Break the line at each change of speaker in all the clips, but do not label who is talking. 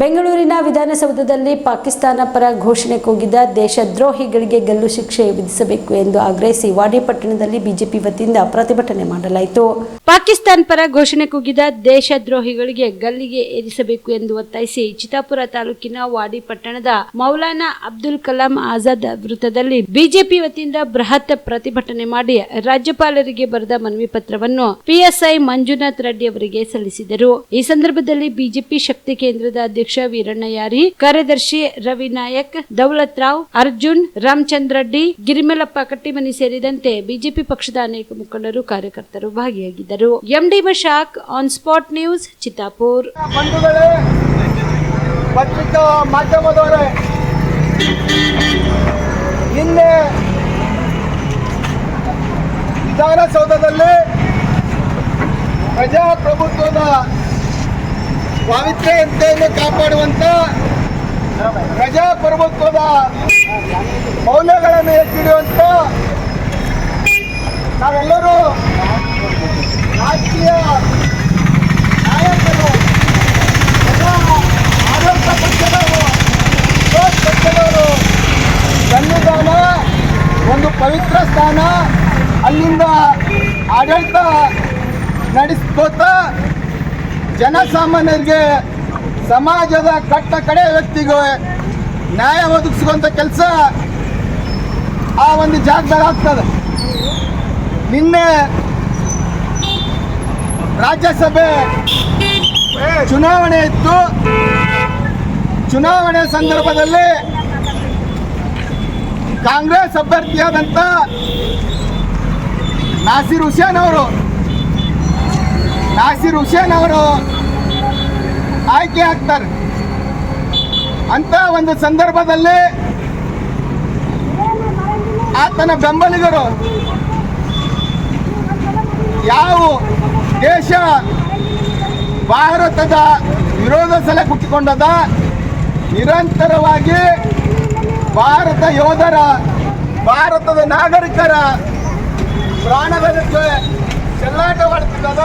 ಬೆಂಗಳೂರಿನ ವಿಧಾನಸೌಧದಲ್ಲಿ ಪಾಕಿಸ್ತಾನ ಪರ ಘೋಷಣೆ ಕೂಗಿದ ದೇಶದ್ರೋಹಿಗಳಿಗೆ ಗಲ್ಲು ಶಿಕ್ಷೆ ವಿಧಿಸಬೇಕು ಎಂದು ಆಗ್ರಹಿಸಿ ವಾಡಿಪಟ್ಟಣದಲ್ಲಿ ಬಿಜೆಪಿ ವತಿಯಿಂದ ಪ್ರತಿಭಟನೆ ಮಾಡಲಾಯಿತು. ಪಾಕಿಸ್ತಾನ ಪರ ಘೋಷಣೆ ಕೂಗಿದ ದೇಶದ್ರೋಹಿಗಳಿಗೆ ಗಲ್ಲಿಗೆ ಏರಿಸಬೇಕು ಎಂದು ಒತ್ತಾಯಿಸಿ ಚಿತಾಪುರ ತಾಲೂಕಿನ ವಾಡಿಪಟ್ಟಣದ ಮೌಲಾನಾ ಅಬ್ದುಲ್ ಕಲಾಂ ಆಜಾದ್ ವೃತ್ತದಲ್ಲಿ ಬಿಜೆಪಿ ವತಿಯಿಂದ ಬೃಹತ್ ಪ್ರತಿಭಟನೆ ಮಾಡಿ ರಾಜ್ಯಪಾಲರಿಗೆ ಬರೆದ ಮನವಿ ಪತ್ರವನ್ನು ಪಿಎಸ್ಐ ಮಂಜುನಾಥ್ ರೆಡ್ಡಿ ಅವರಿಗೆ ಸಲ್ಲಿಸಿದರು. ಈ ಸಂದರ್ಭದಲ್ಲಿ ಬಿಜೆಪಿ ಶಕ್ತಿ ಕೇಂದ್ರದ ಅಧ್ಯಕ್ಷ ವೀರಣ್ಣ ಯಾರಿ ಕಾರ್ಯದರ್ಶಿ ರವಿ ನಾಯಕ್ ದೌಲತ್ ರಾವ್, ಅರ್ಜುನ್, ರಾಮಚಂದ್ರ ರೆಡ್ಡಿ ಗಿರಿಮಲಪ್ಪ ಕಟ್ಟಿಮನಿ ಸೇರಿದಂತೆ ಬಿಜೆಪಿ ಪಕ್ಷದ ಅನೇಕ ಮುಖಂಡರು ಕಾರ್ಯಕರ್ತರು ಭಾಗಿಯಾಗಿದ್ದರು. MD Mashak, on spot news,
Chittapur. ಪತ್ರಿಕಾ ನಿನ್ನೆ ವಿಧಾನಸೌಧದಲ್ಲಿ ಪ್ರಜಾಪ್ರಭುತ್ವದ ಪಾವಿತ್ರ್ಯತೆಯನ್ನು ಕಾಪಾಡುವಂತ ಪ್ರಜಾಪ್ರಭುತ್ವದ ಮೌಲ್ಯಗಳನ್ನು ಎತ್ತಿಡುವಂತ ನಾವೆಲ್ಲರೂ ರಾಜಕೀಯ ನಾಯಕರು ಆಡಳಿತ ಪಕ್ಷದವರು ಪಕ್ಷದವರು ಸಂವಿಧಾನ ಒಂದು ಪವಿತ್ರ ಸ್ಥಾನ ಅಲ್ಲಿಂದ ಆಡಳಿತ ನಡೆಸ್ಕೋತ ಜನಸಾಮಾನ್ಯರಿಗೆ ಸಮಾಜದ ಕಟ್ಟ ಕಡೆ ವ್ಯಕ್ತಿಗೆ ನ್ಯಾಯ ಒದಗಿಸುವಂಥ ಕೆಲಸ ಆ ಒಂದು ಜಾಗದಾಗ ಆಗ್ತದೆ. ನಿನ್ನೆ ರಾಜ್ಯಸಭೆ ಚುನಾವಣೆ ಇತ್ತು. ಚುನಾವಣೆ ಸಂದರ್ಭದಲ್ಲಿ ಕಾಂಗ್ರೆಸ್ ಅಭ್ಯರ್ಥಿಯಾದಂಥ ನಾಸಿರ್ ಹುಸೇನ್ ಅವರು, ನಾಸಿರ್ ಹುಸೇನ್ ಅವರು ಆಯ್ಕೆ ಆಗ್ತಾರೆ. ಅಂತ ಒಂದು ಸಂದರ್ಭದಲ್ಲಿ ಆತನ ಬೆಂಬಲಿಗರು ಯಾವ ದೇಶ ಭಾರತದ ವಿರೋಧ ಸಲಹೆ ಹುಟ್ಟಿಕೊಂಡದ ನಿರಂತರವಾಗಿ ಭಾರತ ಯೋಧರ, ಭಾರತದ ನಾಗರಿಕರ ಪ್ರಾಣಗಳಿಗೆ ಚೆಲ್ಲಾಟವಾಡುತ್ತಿದ್ದದ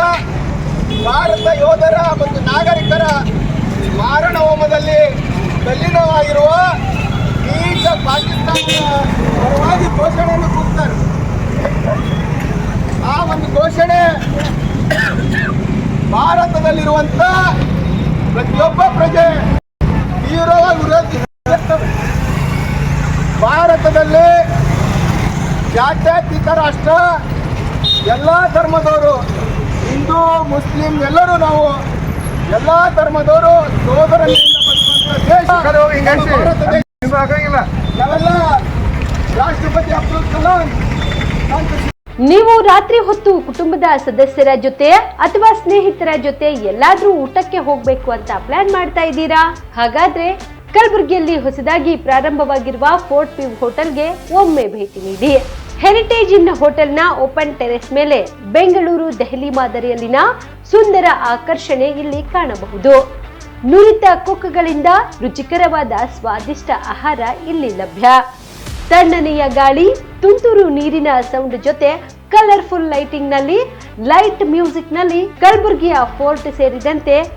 ಭಾರತ ಯೋಧರ ಮತ್ತು ನಾಗರಿಕರ ಮಾರಣ ಹೋಮದಲ್ಲಿ ತಲ್ಲೀನವಾಗಿರುವ ಈಗ ಪಾಕಿಸ್ತಾನದ ಪರವಾಗಿ ಘೋಷಣೆಯನ್ನು ಕೂಗ್ತಾರೆ. ಆ ಒಂದು ಘೋಷಣೆ ಭಾರತದಲ್ಲಿರುವಂತ ಪ್ರತಿಯೊಬ್ಬ ಪ್ರಜೆ ತೀವ್ರವಾಗಿ ವಿರೋಧಿ ಭಾರತದಲ್ಲಿ ಜಾತ್ಯತೀತ ರಾಷ್ಟ್ರ, ಎಲ್ಲ ಧರ್ಮದವರು ಹಿಂದೂ ಮುಸ್ಲಿಂ ಎಲ್ಲರೂ ನಾವು ಎಲ್ಲ ಧರ್ಮದವರು ಸೋದರನಿಂದ ದೇಶ. ನಾವೆಲ್ಲ ರಾಷ್ಟ್ರಪತಿ ಅಬ್ದುಲ್ ಕಲಾಂ.
ನೀವು ರಾತ್ರಿ ಹೊತ್ತು ಕುಟುಂಬದ ಸದಸ್ಯರ ಜೊತೆ ಅಥವಾ ಸ್ನೇಹಿತರ ಜೊತೆ ಎಲ್ಲಾದ್ರೂ ಊಟಕ್ಕೆ ಹೋಗ್ಬೇಕು ಅಂತ ಪ್ಲಾನ್ ಮಾಡ್ತಾ ಇದ್ದೀರಾ? ಹಾಗಾದ್ರೆ ಕಲಬುರಗಿಯಲ್ಲಿ ಹೊಸದಾಗಿ ಪ್ರಾರಂಭವಾಗಿರುವ ಫೋರ್ಟ್ ವ್ಯೂ ಹೋಟೆಲ್ಗೆ ಒಮ್ಮೆ ಭೇಟಿ ನೀಡಿ. ಹೆರಿಟೇಜ್ ಇನ್ ಹೋಟೆಲ್ನ ಓಪನ್ ಟೆರೆಸ್ ಮೇಲೆ ಬೆಂಗಳೂರು, ದೆಹಲಿ ಮಾದರಿಯಲ್ಲಿನ ಸುಂದರ ಆಕರ್ಷಣೆ ಇಲ್ಲಿ ಕಾಣಬಹುದು. ನುರಿತ ಕುಕ್ಗಳಿಂದ ರುಚಿಕರವಾದ ಸ್ವಾದಿಷ್ಟ ಆಹಾರ ಇಲ್ಲಿ ಲಭ್ಯ. ತಣ್ಣನೆಯ ಗಾಳಿ, ತುಂತುರು ನೀರಿನ ಸೌಂಡ್ ಜೊತೆ ಕಲರ್ಫುಲ್ ಲೈಟಿಂಗ್ನಲ್ಲಿ ಲೈಟ್ ಮ್ಯೂಸಿಕ್ನಲ್ಲಿ ಕಲಬುರಗಿಯ ಫೋರ್ಟ್ ಸೇರಿದಂತೆ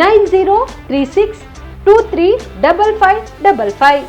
nine zero three six two three double five double five